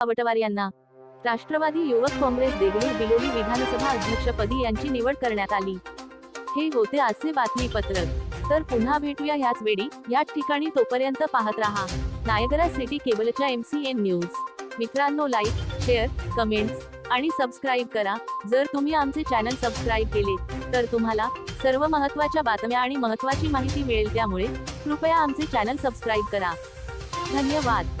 आवटवार यांना. राष्ट्रवादी युवक काँग्रेस देगलूर बिलोली विधानसभा अध्यक्षपदी यांची निवड करण्यात आली. हे होते आजचे बातमीपत्रक तर पुन्हा भेटूया याच वेळी. याच ठिकाणी तोपर्यंत पाहत राहा. नायगरा सिटी केबलच्या एम सी एन न्यूज मित्रांनो लाईक शेअर कमेंट्स आणि सबस्क्राईब करा. जर तुम्ही आमचे चॅनल सबस्क्राईब केले तर तुम्हाला सर्व महत्त्वाच्या बातम्या आणि महत्त्वाची माहिती मिळेल. त्यामुळे कृपया आमचे चॅनल सबस्क्राईब करा. धन्यवाद.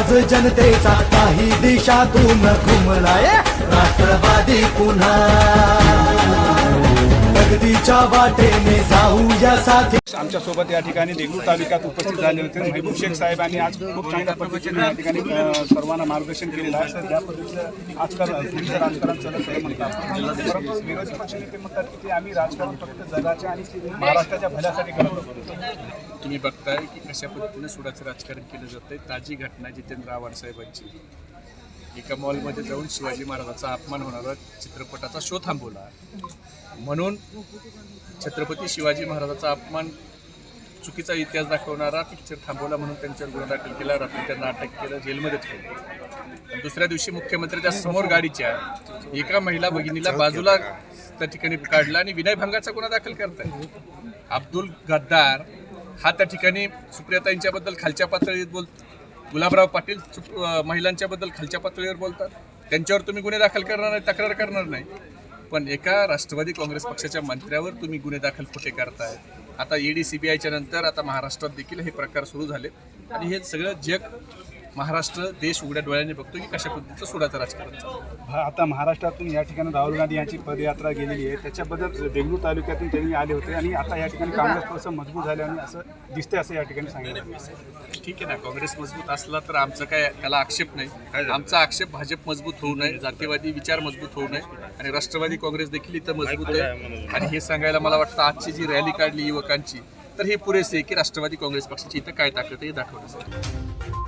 आवाज जनतेचा काही दिशातून घुमलाय. राष्ट्रवादी पुन्हा. प्रगतीच्या वाटेने जाऊ या साथी आमच्यासोबत या ठिकाणी देगलूर तालुक्यात उपस्थित झाले होते. महबूब शेख साहेबांनी आज खूप चांगल्या पद्धतीने या ठिकाणी सर्वांना मार्गदर्शन केलेलं आहे. सर ज्या पद्धतीचं आजकाल हिंदू राजकारण चालत आहे म्हणतात. परंतु विरोधी पक्षनेते म्हणतात की ते आम्ही राजकारण फक्त जगाच्या आणि महाराष्ट्राच्या भल्यासाठी करत होतो तुम्ही बघताय की कशा पद्धतीनं सुडाचं राजकारण केलं जातंय? ताजी घटना जितेंद्र आव्हाड साहेबांची. एका मॉलमध्ये जाऊन शिवाजी महाराजाचा अपमान होणारा चित्रपटाचा शो थांबवला म्हणून छत्रपती शिवाजी महाराजाचा अपमान चुकीचा इतिहास दाखवणारा पिक्चर थांबवला म्हणून त्यांच्यावर गुन्हा दाखल केला. रात्री त्यांना अटक केलं जेलमध्ये ठेवलं. दुसऱ्या दिवशी मुख्यमंत्र्याच्या समोर गाडीच्या एका महिला भगिनीला बाजूला त्या ठिकाणी काढला आणि विनयभंगाचा गुन्हा दाखल करताय अब्दुल गद्दार हा त्या ठिकाणी सुप्रियाताईंच्याबद्दल खालच्या पातळीत बोलतो गुलाबराव पाटील सुप- महिलांच्याबद्दल खालच्या पातळीवर बोलतात. त्यांच्यावर तुम्ही गुन्हे दाखल करणार नाही तक्रार करणार नाही. पण एका राष्ट्रवादी काँग्रेस पक्षाच्या मंत्र्यावर तुम्ही गुन्हे दाखल कुठे करताय? आता ईडी सीबीआयच्या नंतर आता महाराष्ट्रात देखील हे प्रकार सुरू झाले आणि हे सगळं जग महाराष्ट्र देश उघड्या डोळ्याने बघतो की कशा पद्धतीचं सुडाचं राजकारण आता महाराष्ट्रातून या ठिकाणी राहुल गांधी यांची पदयात्रा गेलेली आहे. त्याच्याबद्दल देगलूर तालुक्यातून त्यांनी आले होते आणि आता या ठिकाणी काँग्रेस पक्ष मजबूत झाले आणि असं दिसतंय असं या ठिकाणी सांगितलं ठीक आहे ना काँग्रेस मजबूत असला तर आमचं काय त्याला आक्षेप नाही. आमचा आक्षेप भाजप मजबूत होऊ नये जातीवादी विचार मजबूत होऊ नये आणि राष्ट्रवादी काँग्रेस देखील इथं मजबूत आहे. आणि हे सांगायला मला वाटतं आजची जी रॅली काढली युवकांची तर हे पुरेसे आहे की राष्ट्रवादी काँग्रेस पक्षाची इथं काय ताकद आहे हे दाखवण्यासाठी